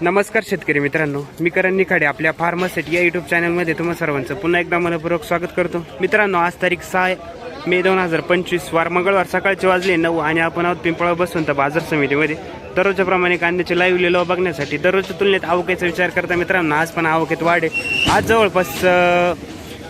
नमस्कार शेतकरी मित्रांनो मी करण निखाडे आपल्या फार्मासेट या युट्यूब चॅनलमध्ये तुम्हा सर्वांचं पुन्हा एकदा मनपूर्वक स्वागत करतो. मित्रांनो आज तारीख सहा मे दोन हजार पंचवीस वार मंगळवार सकाळचे वाजले नऊ आणि आपण आहोत पिंपळा बसवंत बाजार समितीमध्ये. दररोजच्याप्रमाणे कांद्याचे लाईव्ह लिलाव बघण्यासाठी दररोजच्या तुलनेत आवकेचा विचार करता मित्रांनो आज पण आवकेत वाढे आज जवळपास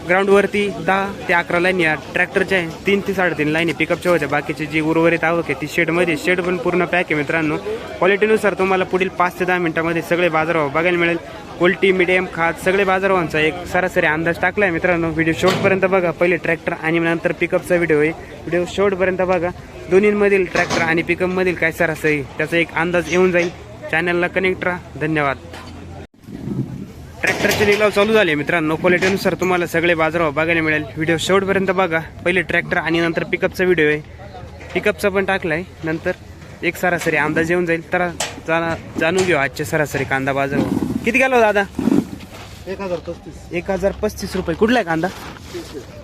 ग्राउंडवरती दहा ते अकरा लाईनी या ट्रॅक्टरच्या आहे. तीन ते साडेतीन लाईनी पिकअपच्या होत्या बाकीची जी उर्वरित आवक आहे ती शेडमध्ये शेड पण पूर्ण पॅक आहे मित्रांनो. क्वालिटीनुसार तुम्हाला पुढील पाच ते दहा मिनटामध्ये सगळे बाजारभाव बघायला मिळेल. कोल्टी मिडियम खात सगळे बाजारभावांचा एक सरासरी अंदाज टाकला आहे मित्रांनो व्हिडिओ शेवटपर्यंत बघा. पहिले ट्रॅक्टर आणि नंतर पिकअपचा व्हिडिओ आहे. व्हिडिओ शेवटपर्यंत बघा. दोन्हींमधील ट्रॅक्टर आणि पिकअपमधील काय सरासरी त्याचा एक अंदाज येऊन जाईल. चॅनलला कनेक्ट राहा. धन्यवाद. ट्रॅक्टरचे लिलाव चालू झाले. मित्रांनो क्वालिटीनुसार तुम्हाला सगळे बाजारभाव बघायला मिळेल. व्हिडिओ शेवटपर्यंत बघा. पहिले ट्रॅक्टर आणि नंतर पिकअपचा व्हिडिओ आहे. पिकअपचा पण टाकला आहे नंतर एक सरासरी अंदाज येऊन जाईल. तर जाणा जाणून घेऊ आजचे सरासरी कांदा बाजारभाव किती गेलो दादा? एक हजार पस्तीस. एक हजार पस्तीस रुपये. कुठला आहे कांदा?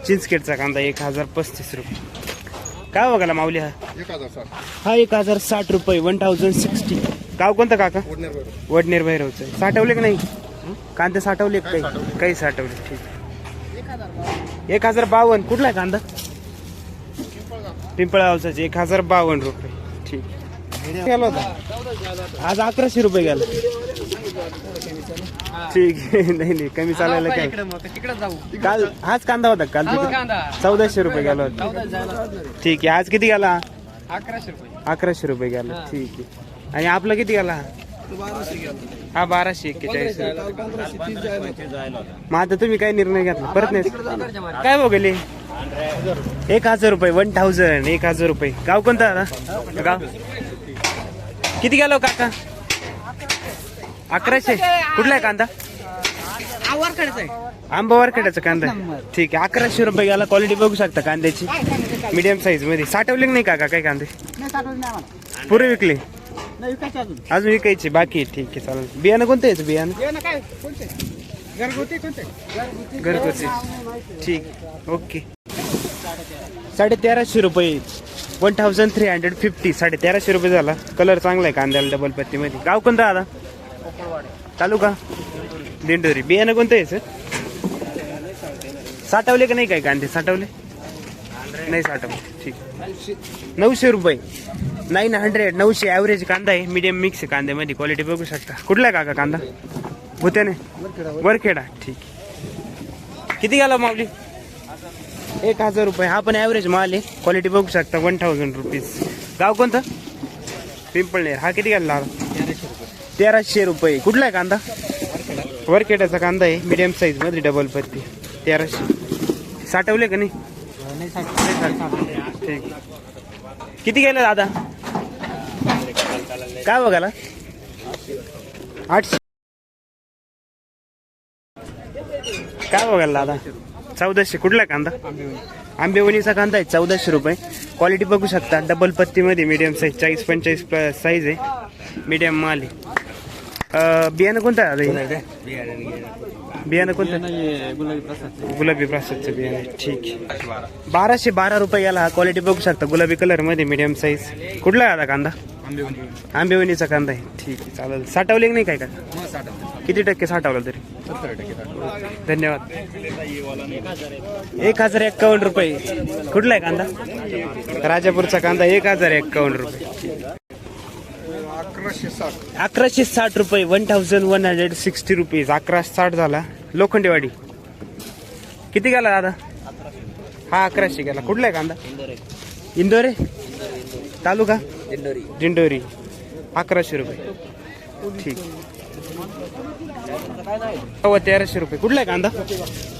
चिंचखेडचा कांदा. एक हजार पस्तीस रुपये. काय बघायला माऊली हा? एक हजार साठ. हा एक हजार साठ रुपये. वन थाउजंड सिक्स्टी गाव कोणतं काका? वडनेर भैरवचं साठवले का नाही? कांदे साठवले काही काही? साठवले. ठीक. एक हजार बावन्न. कुठला आहे कांदा? पिंपळा पावसाचे एक हजार बावन्न रुपये. ठीक. गेला होता. आज अकराशे रुपये गेला. ठीक. आहे नाही नाही. कमी चालायला काय? तिकडे जाऊ. काल हाच कांदा होता काल कांदा. चौदाशे रुपये गेला होता. ठीक आहे. आज किती गेला? अकराशे रुपये. अकराशे रुपये गेला. ठीक आहे. आणि आपला किती गेला? हा बाराशे एक्केचाळीस. मग आता तुम्ही काय निर्णय घेतला? परत नाही. काय बघले एक हजार रुपये वन थाउजंड एक हजार रुपये. गाव कोणता आता गाव? किती गेलो काका? अकराशे. कुठला आहे कांदा? आंबा वारखड्याचा कांदा. ठीक आहे अकराशे रुपये गेला. क्वालिटी बघू शकता कांद्याची. मीडियम साईजमध्ये. साठवले नाही काका? काय कांदे? पुरे विकले. अजून. विकायचे बाकी आहे. ठीक आहे चालेल. बियाणं कोणतं याचं बियाणं? घरगुती कोणते? घरगुती. ठीक. ओके. साडे तेराशे रुपये. One thousand three hundred fifty साडे तेराशे रुपये झाला. कलर चांगला आहे कांद्याला डबल पत्तीमध्ये? गाव कोणतं आता तालुका? दिंडोरी. बियाणं कोणतं आहे सर साठवले का नाही काय कांदे? साठवले? नाही साठवले. ठीक. नऊशे रुपये. नाईन हंड्रेड नऊशे ॲव्हरेज कांदा आहे. मीडियम मिक्स आहे कांद्यामध्ये. क्वालिटी बघू शकता. कुठला आहे काका कांदा? भुत्याने? वरखेडा. ठीक किती गेला माऊली? एक हजार रुपये. हा पण ॲव्हरेज माल आहे. क्वालिटी बघू शकता. वन थाउजंड रुपीज गाव कोणतं? पिंपळनेर. हा किती गेला तेराशे रुपये. कुठला आहे कांदा? वरखेड्याचा कांदा आहे. मीडियम साईजमध्ये डबल पत्ती. तेराशे. साठवले का नाही. ठीक. किती गेलं दादा? काय बघायला आठशे. काय बघायला दादा? चौदाशे. कुठला कांदा? आंबेवणीचा कांदा आहे चौदाशे रुपये. क्वालिटी बघू शकता. डबल पत्तीमध्ये मीडियम साईज चाळीस पंचेचाळीस साईज आहे. मीडियम माल आहे. बियाणं कोणतं आहे दादा? बियाणं कोणतं? गुलाबी प्रसादचं. बियाणं. ठीक. बाराशे बारा रुपये याला क्वालिटी बघू शकता गुलाबी कलरमध्ये मीडियम साईज कुठला आहे दादा कांदा? आंबेवणीचा कांदा आहे. ठीक आहे चालेल. साठवले की नाही काय का किती टक्के साठवलं तरी? धन्यवाद. एक हजार एक्कावन्न रुपये. कुठला आहे कांदा? राजापूरचा कांदा एक हजार एक्कावन्न रुपये. अकराशे साठ. अकराशे साठ रुपये one thousand one hundred sixty rupees अकरा साठ झाला. लोखंडेवाडी. किती गेला दादा? हा अकराशे गेला. कुठला आहे कांदा? इंदोरे. तालुका? दिंडोरी. अकराशे रुपये. ठीक. सव्वा तेराशे रुपये. कुठला आहे कांदा?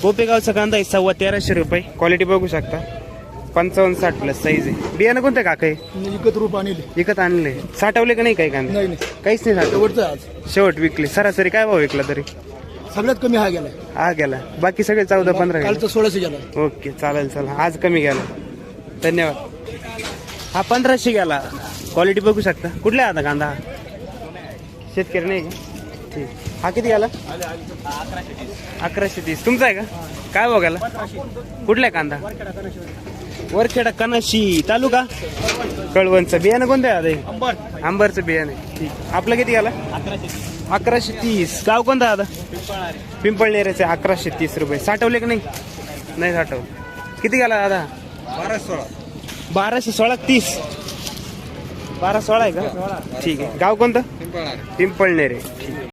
कोपेगावचा कांदा आहे सव्वा तेराशे रुपये. क्वालिटी बघू शकता. पंचावन्न साठ प्लस साईज आहे. बियाणं कोणतं काका आहे विकत रूप आणले. विकत आणले. साठवले का नाही काही कांदे? नाही नाही. काहीच नाही साठवलं. शेवटचं आज. शेवट विकले. सरासरी काय भाव विकला तरी? सगळ्यात कमी हा गेलाय हा गेला. बाकी सगळे चौदा पंधरा गेले. कालचं सोळाशे गेला. ओके चालेल चला आज कमी गेला. धन्यवाद. हा पंधराशे गेला. क्वालिटी बघू शकता. कुठला आहे आता कांदा? हा शेतकरी नाही का? ठीक. हा किती गेला? अकराशे तीस. तुमचा आहे का? काय बघायला कुठला आहे कांदा? वरखेडा कनाशी तालुका? कळवणचं बियाणं कोणतं आहे आता हे? आंबरचं बियाणं आहे. ठीक. आपलं किती गेला? अकराशे तीस. गाव कोणतं दादा पिंपळनेराचे अकराशे तीस रुपये. साठवले की नाही? नाही साठवलं. किती गेला दादा बारा सोळा. बाराशे सोळा तीस? बारा सोळा आहे का? ठीक आहे. गाव कोणतं? पिंपळनेरे ठीक आहे.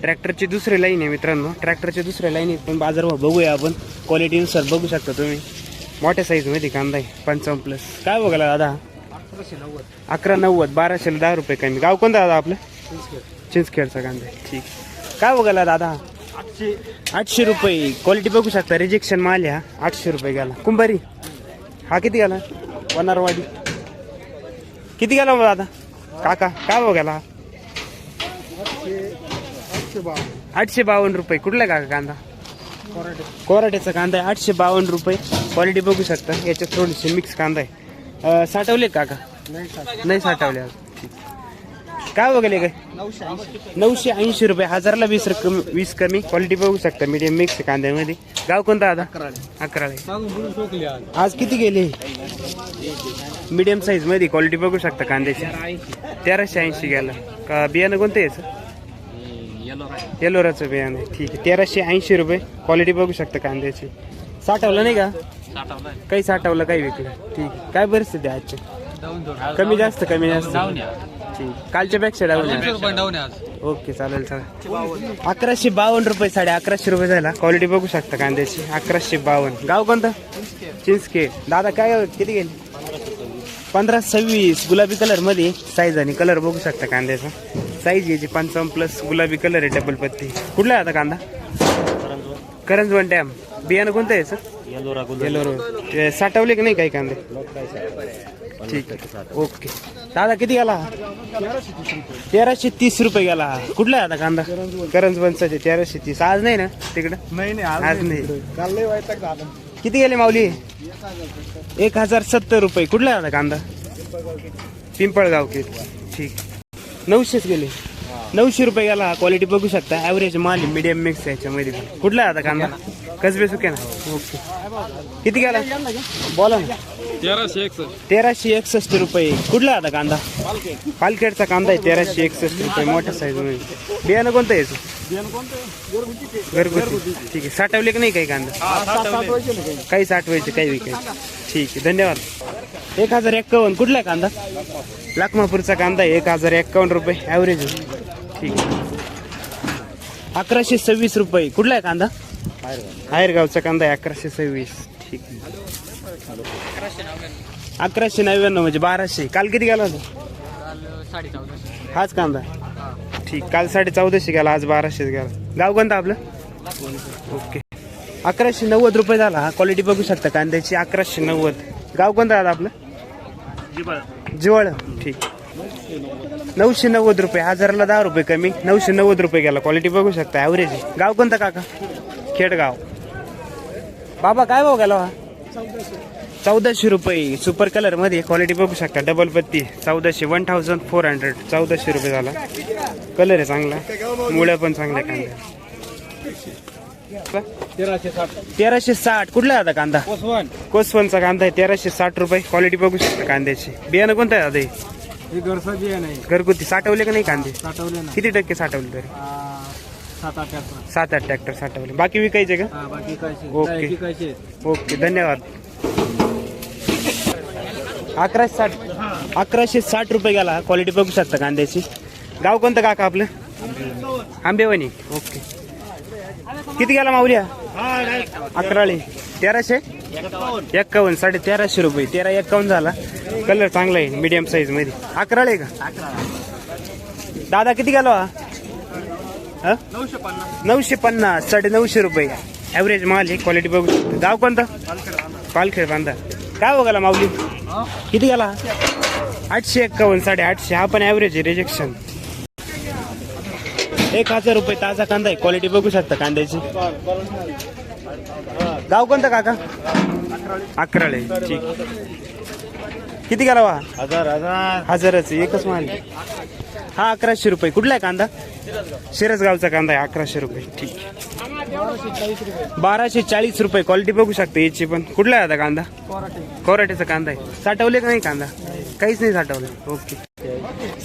ट्रॅक्टरची दुसरी लाईन आहे मित्रांनो. ट्रॅक्टरची दुसऱ्या लाईनीत पण बाजारभाव बघूया आपण. क्वालिटीनुसार बघू शकता तुम्ही. मोठ्या साईजमध्ये कांदा आहे पंचावन्न प्लस काय बघायला दादा? अकराशे नव्वद अकरा नव्वद बाराशेला दहा रुपये कमी. गाव कोणतं दादा आपलं? चिंचखेडचा कांदा आहे. ठीक. काय बघायला दादा? आठशे आठशे रुपये. क्वालिटी बघू शकता. रिजेक्शन माल आहे हा. आठशे रुपये गेला. कुंभारी? हा किती गेला? वनारवाडी. किती गेला मग दादा? काका काय बघायला? हा आठशे बावन्न रुपये. कुठला आहे काका कांदा? कोराट्याचा कांदा आहे आठशे बावन्न रुपये. क्वालिटी बघू शकता. याच्यात थोडीशी मिक्स कांदा आहे. साठवले का काका? नाही साठवले काय बघले काय? नऊशे ऐंशी रुपये. हजारला वीस रक्कम वीस कमी. क्वालिटी बघू शकता. मीडियम मिक्स कांद्यामध्ये. गाव कोणता आता अकरा आज आज किती गेले? मीडियम साईजमध्ये. क्वालिटी बघू शकता कांद्याची. तेराशे ऐंशी गेला. का बियाणं कोणतं याचं? येलोराचं बियाणं आहे. ठीक आहे. तेराशे ऐंशी रुपये. क्वालिटी बघू शकता कांद्याची. साठवलं नाही का? काही साठवलं काही विकलं. ठीक आहे. काय परिस्थिती आहे आजची? कमी जास्त कमी जास्त. ठीक. कालच्या पेक्षा डाऊन ओके चालेल चालेल. अकराशे बावन्न रुपये साडे अकराशे रुपये झाला. क्वालिटी बघू शकता कांद्याची. अकराशे बावन्न. गाव कोणतं? चिंचके. दादा काय किती गेले पंधरा सव्वीस. गुलाबी कलरमध्ये साईज आणि कलर बघू शकता कांद्याचा. साईज याची पंचावन्न प्लस गुलाबी कलर आहे डबल पत्ती. कुठला आहे आता कांदा? करंजवन डॅम. बियाणं कोणतं आहे सर? येलो साठवले की नाही काही कांदे? ठीक आहे. ओके दादा किती गेला? तेराशे तीस रुपये गेला. कुठला आहे आता कांदा? करंजवनचा तेराशे तीस. आज नाही ना तिकडं? नाही नाही आज नाही. किती गेले माऊली? एक हजार सत्तर रुपये. कुठला आहे आता कांदा? पिंपळगाव के ठीक. नऊशेच गेले. नऊशे रुपये गेला क्वालिटी बघू शकता. ॲव्हरेज माल मीडियम मिक्स याच्यामध्ये. कुठला आहे आता कांदा? कसबे सुके ना? ओके. किती गेला? बोला ना. तेराशे एकसष्ट. तेराशे एकसष्ट रुपये. कुठला आहे आता कांदा? पालखेडचा कांदा आहे तेराशे एकसष्ट रुपये. मोठ्या साईजमध्ये. बियाणं कोणतं आहे याचं? घरगुती. ठीक आहे. साठवले की नाही काही कांदा? काही साठवायचे काही विकायचे. ठीक आहे. धन्यवाद. एक हजार एक्कावन्न. कुठला आहे कांदा? लाखमापूरचा कांदा एक हजार एक्कावन्न रुपये ॲव्हरेज ठीक आहे. अकराशे सव्वीस रुपये. कुठला आहे कांदा? हायरगावचा कांदा आहे अकराशे सव्वीस. ठीक आहे. अकराशे नव्याण्णव म्हणजे बाराशे. काल किती गेला होता? साडे हाच कांदा. ठीक काल साडे चौदाशे गेला आज बाराशेच गेला. गाव कोणता आपलं? ओके. अकराशे नव्वद रुपये झाला. हा क्वालिटी बघू शकता कांद्याची. अकराशे नव्वद. गाव कोणतं आलं आपलं? जिवळ. ठीक. नऊशे नव्वद रुपये. हजाराला दहा रुपये कमी. नऊशे नव्वद रुपये गेला. क्वालिटी बघू शकता. ॲव्हरेज आहे. गाव कोणतं काका? खेडगाव. बाबा काय भाव गेला? हा चौदाशे रुपये. सुपर कलरमध्ये क्वालिटी बघू शकता. डबल पत्ती. चौदाशे. वन थाउजंड फोर हंड्रेड चौदाशे रुपये झाला. कलर आहे चांगला. मुळ्या पण चांगल्या चांगल्या तेराशे साठ. तेराशे साठ. कुठला आहे आता कांदा? पोसवन कोसवनचा कांदा आहे. तेराशे साठ रुपये. क्वालिटी बघू शकता कांद्याची. बियाणं कोणतं आहे आता हे? हे घरचं बिया नाही घरगुती. साठवले का नाही कांदे? साठवले ना. किती टक्के साठवले तरी? सात आठ आठ सात आठ ट्रॅक्टर साठवले. बाकी विकायचे का? हा बाकी कायचे ओके. विकायचे ओके धन्यवाद. अकराशे साठ. अकराशे साठ रुपये गेला. क्वालिटी बघू शकता कांद्याची. गाव कोणतं काका आपलं? आंबेवणी. ओके. किती गेला माऊल्या? अकराळे. तेराशे? एक्कावन्न साडे तेराशे रुपये. तेरा एक्कावन्न झाला. कलर चांगला आहे मीडियम साईजमध्ये. अकराळे का? दादा किती गेला हा? हा? नऊशे पन्नास. नऊशे पन्नास साडे नऊशे रुपये. ॲव्हरेज माल आहे क्वालिटी बघू शकतो. गाव कोणतं? पालखेड बांधा काय बघायला माऊली? किती गेला? आठशे एक्कावन्न साडे आठशे. हा पण ॲव्हरेज आहे रिजेक्शन एक हजार रुपये ताजा कांदा आहे. क्वालिटी बघू शकता कांद्याची. गाव कोणतं काका? अकराळे. ठीक. किती गेला वा हजार हजार. हजारच एकच माल. हा अकराशे रुपये. कुठला आहे कांदा? शिरसगावचा कांदा आहे अकराशे रुपये. ठीक. बाराशे चाळीस रुपये. क्वालिटी बघू शकता याची पण. कुठला आहे आता कांदा? कोराटेचा कांदा आहे. साठवले का नाही कांदा? काहीच नाही साठवलं. ओके.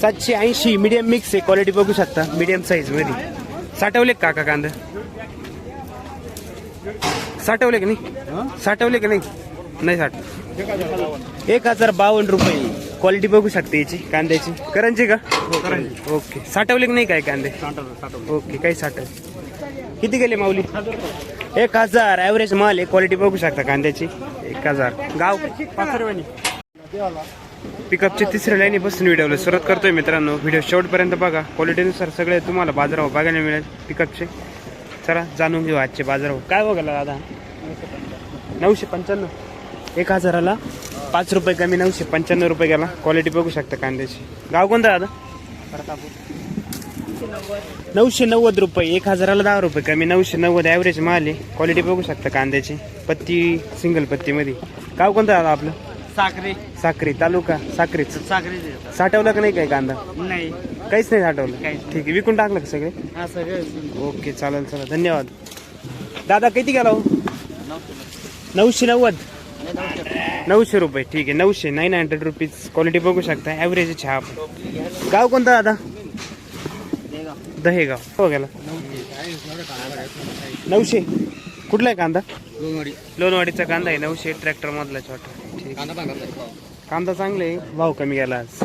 सातशे ऐंशी मीडियम मिक्स आहे. क्वालिटी बघू शकता. मीडियम साईजमध्ये. साठवले का काका कांदा? साठवले की नाही? साठवले की नाही? नाही साठ. एक हजार बावन्न रुपये. क्वालिटी बघू शकते याची कांद्याची. करंजी का? ओके. साठवले की नाही काय कांदे? ओके काही साठव किती गेले माऊली? एक हजार. ॲव्हरेज माल आहे. क्वालिटी बघू शकता कांद्याची. एक हजार. गाव? पाथरवणी पिकअपच्या तिसऱ्या लाईनीपासून व्हिडिओला सुरुवात करतोय मित्रांनो. व्हिडिओ शेवटपर्यंत बघा. क्वालिटीनुसार सगळे तुम्हाला बाजारावर बघायला मिळेल. पिकअपचे चला जाणून घेऊ आजचे बाजारावर काय बघायला दादा? नऊशे पंच्याण्णव. एक हजाराला पाच रुपये कमी नऊशे पंच्याण्णव रुपये गेला. क्वालिटी बघू शकता कांद्याची. गाव कोणतं दादा? नऊशे नव्वद रुपये. एक हजाराला दहा रुपये कमी नऊशे नव्वद ॲव्हरेज माल आहे. क्वालिटी बघू शकता कांद्याची. पत्ती सिंगल पत्तीमध्ये. गाव कोणतं दादा आपलं? साखरे. साक्री तालुका साक्रीच साखरे साठवलं का नाही काय कांदा? नाही. काहीच नाही साठवलं. काहीच ठीक आहे विकून टाकलं का सगळे? हा सगळं ओके चालेल चला धन्यवाद. दादा किती गेला हो? नऊशे. नव्वद? नऊशे रुपये. ठीक आहे. नऊशे नाईन हंड्रेड रुपीज क्वालिटी बघू शकता. ॲव्हरेज छाप गाव कोणतं दादा? दहेगाव. हो गेला. नऊशे. कुठला आहे कांदा? लोणवाडीचा कांदा आहे. नऊशे ट्रॅक्टर मधला छोटा ठीक कांदा चांगला आहे. भाव कमी गेला आज.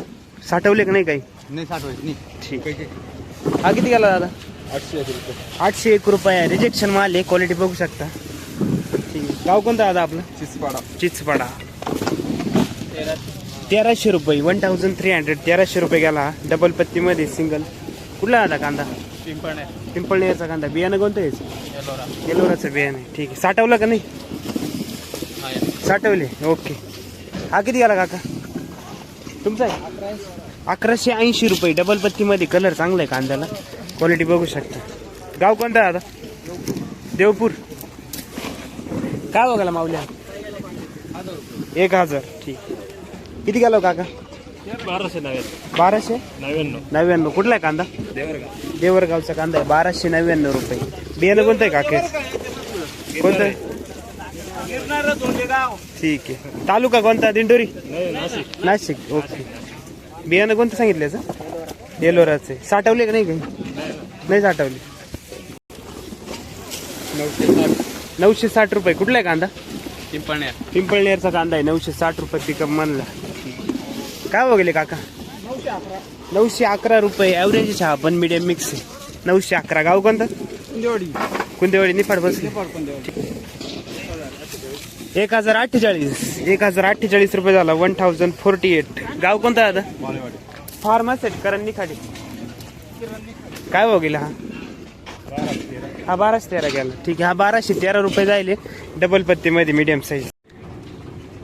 साठवले का नाही काही? नाही साठवायचं नाही ठीक. आहे हा किती गेला दादा? आठशे एक रुपये. आठशे एक रुपये. रिजेक्शन माल आहे. क्वालिटी बघू शकता. ठीक आहे. गाव कोणतं दादा आपलं? चिचपाडा. चिचपाडा. तेराशे रुपये. वन थाउजंड थ्री हंड्रेड तेराशे रुपये गेला. डबल पत्तीमध्ये सिंगल कुठला दादा कांदा? पिंपणे पिंपळनेरचा कांदा. बियाणं कोणतं यायचं येलोराचं बियाणं आहे. ठीक आहे. साठवलं का नाही? साठवले. ओके हा किती गेला काका? तुमचा आहे? अकराशे ऐंशी रुपये डबल पत्तीमध्ये कलर चांगला आहे कांद्याला. क्वालिटी बघू शकता. गाव कोणतं आहे दादा देवपूर. काय बघायला माऊल्या एक हजार. ठीक. किती गेलो काका? बाराशे नव्याण्णव. बाराशे? नव्याण्णव. नव्याण्णव. कुठला आहे कांदा? देवरगाव देवरगावचा कांदा आहे. बाराशे नव्याण्णव रुपये. बियाणं कोणतं आहे काके? कोणतं? आहे ठीक आहे. तालुका कोणता? दिंडोरी? नाशिक. ओके. बियाणं कोणतं सांगितलं याचं येलोराचं आहे. साठवले का नाही काही नाही साठवले. नऊशे साठ रुपये. कुठला आहे कांदा? पिंपण्या पिंपळनेरचा कांदा आहे. नऊशे साठ रुपये पिकअप म्हणला. काय बघले काका? नऊशे अकरा रुपये. ॲव्हरेज छा पण मीडियम मिक्स आहे. नऊशे अकरा. गाव कोणतं? कुंदेवाडी. निफाड बसले. एक हजार अठ्ठेचाळीस. एक हजार अठ्ठेचाळीस रुपये झाला वन थाउजंड फोर्टी एट गाव कोणतं दादा फार्मस आहे करण निखाडे काय भाव गेला हा? हा बाराशे तेरा गेला. ठीक आहे हा बाराशे तेरा रुपये जाईल डबल पत्तीमध्ये मीडियम साईज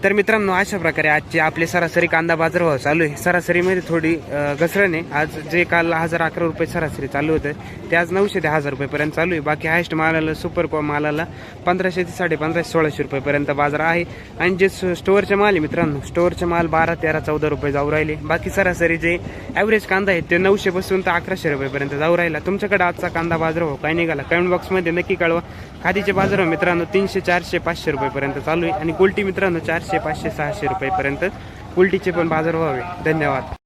तर मित्रांनो अशा प्रकारे आजचे आपले सरासरी कांदा बाजारभाव चालू आहे. सरासरीमध्ये थोडी घसरण आहे. आज जे काल हजार अकरा रुपये सरासरी चालू होतं ते आज नऊशे ते हजार रुपयेपर्यंत चालू आहे. बाकी हायस्ट मालाला सुपर कॉ मालाला पंधराशे ते साडे पंधराशे सोळाशे रुपयेपर्यंत बाजार आहे. आणि जे स- स्टोअरचे माल आहे मित्रांनो स्टोअरचे माल बारा तेरा चौदा रुपये जाऊ राहिले. बाकी सरासरी जे ॲव्हरेज कांदा आहे ते नऊशेपासून तर अकराशे रुपयेपर्यंत जाऊ राहिला. तुमच्याकडे आजचा कांदा बाजारभाव काय निघाला? कमेंट बॉक्समध्ये नक्की कळवा. खादीचे बाजारभाव मित्रांनो तीनशे चारशे पाचशे रुपयेपर्यंत चालू आहे. आणि गोल्टी मित्रांनो चारशे पाचशे सहाशे रुपयेपर्यंत उलटीचे पण बाजारभाव आहे धन्यवाद.